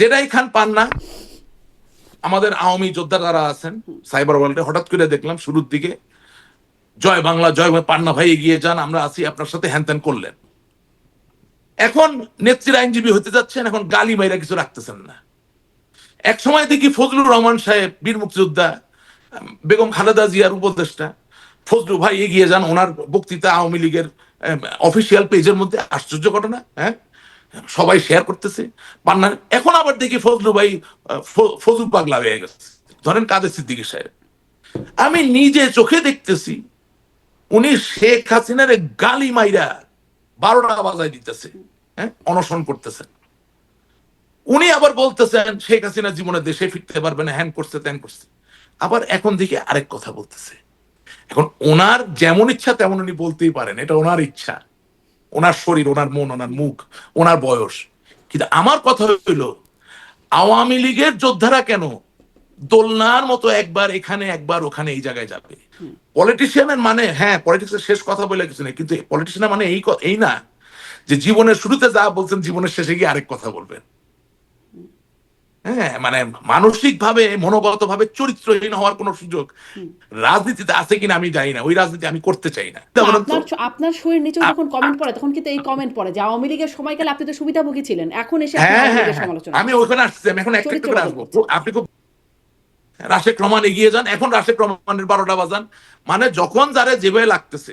Jedi খান পান না, আমাদের আওয়ামী যোদ্ধা যারা আছেন, সাইবার ওয়ার্ল্ডে, হঠাৎ করে দেখলাম শুরুর দিকে, জয় বাংলা, জয় পান্না ভাই এগিয়ে যান, আমরা আছি, আপনার সাথে হ্যান ত্যান করলেন। এখন নেত্রীর আইনজীবী হতে যাচ্ছেন, এখন গালি মাইরা কিছু রাখতেছেন না। এক সময় দেখি ফজলুর রহমান সাহেব, বীর মুক্তিযোদ্ধা, বেগম খালেদা জিয়ার উপদেষ্টা, ফজলু ভাই এগিয়ে যান, ওনার বক্তৃতা আওয়ামী লীগের অফিসিয়াল পেজের মধ্যে, আশ্চর্য ঘটনা হ্যাঁ? সবাই শেয়ার করতেছে। পান্না, এখন আবার দেখি ফজলু ভাই ফজলু পাগলা হয়ে গেছে। ধরেন কাদের সিদ্দিকী সাহেব। আমি নিজে চোখে দেখতেছি, উনি শেখ হাসিনার গালি মাইরা বারোটা বাজায় দিতেছে হ্যাঁ অনশন করতেছেন। উনি আবার বলতেছেন, শেখ হাসিনা জীবনে দেশে ফিরতে পারবে না, হ্যান করছে, ত্যান করছে। আবার এখন দেখি আরেক কথা বলতেছে। এখন ওনার যেমন ইচ্ছা, তেমন উনি বলতেই পারেন, এটা ওনার ইচ্ছা। ওনার শরীর ওনার মন ওনার মুখ ওনার বয়স। কিন্তু আমার কথা হইল আওয়ামী লীগের যোদ্ধারা কেন দোলনার মতো একবার এখানে একবার ওখানে এই জায়গায় যাবে? পলিটিশিয়ানের মানে হ্যাঁ পলিটিক্সের শেষ কথা বলে কিছু নেই কিন্তু পলিটিশিয়ানের মানে এই এই না যে জীবনের শুরুতে যা বলছেন জীবনের শেষে গিয়ে আরেক কথা বলবেন। হ্যাঁ মানে মানসিক ভাবে মনোগত ভাবে চরিত্রহীন হওয়ার কোনো সুযোগ রাজনীতিতে আছে কিনা আমি জানি না ওই রাজনীতি আমি করতে চাই না। আপনার আপনার শরীর নিচে যখন কমেন্ট পড়ে তখন কিন্তু এই কমেন্ট পড়ে যে আওয়ামী লীগের সময়কালে আপনি তো সুবিধাভোগী ছিলেন এখন এসে হ্যাঁ হ্যাঁ হ্যাঁ। সমালোচনা আমি ওখানে আসছি আমি এখন একটা একটা করে আসব। আপনি খুব রাশেক রহমান এগিয়ে যান এখন রাশেক রহমানের বারোটা বাজান। মানে যখন যারা যেভাবে লাগতেছে